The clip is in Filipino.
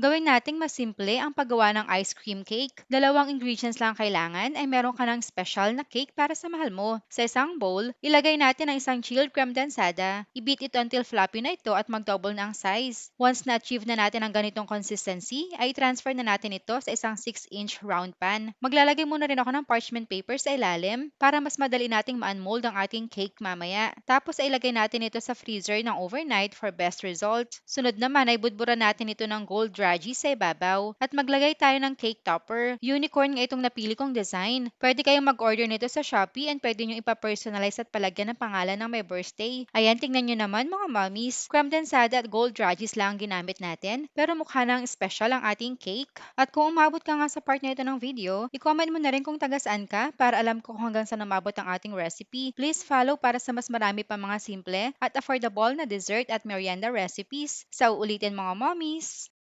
Gawin nating mas simple ang paggawa ng ice cream cake. Dalawang ingredients lang kailangan ay meron ka ng special na cake para sa mahal mo. Sa isang bowl, ilagay natin ang isang chilled creme densada. I-beat ito until floppy na ito at mag-double na ang size. Once na-achieve na natin ang ganitong consistency, ay transfer na natin ito sa isang 6-inch round pan. Maglalagay muna rin ako ng parchment paper sa ilalim para mas madali nating ma-unmold ang ating cake mamaya. Tapos ay ilagay natin ito sa freezer ng overnight for best result. Sunod naman ay budburan natin ito ng gold dragee sa ibabaw. At maglagay tayo ng cake topper. Unicorn nga itong napili kong design. Pwede kayong mag-order nito sa Shopee and pwede nyo ipa-personalize at palagyan ng pangalan ng may birthday. Ayan, tingnan nyo naman mga mommies. Creme densada at gold dragees lang ang ginamit natin. Pero mukha nang special ang ating cake. At kung umabot ka nga sa part na ito ng video, i-comment mo na rin kung taga saan ka para alam ko kung hanggang saan umabot ang ating recipe. Please follow para sa mas marami pa mga simple at affordable na dessert at merienda recipes. Sa uulitin mga mommies!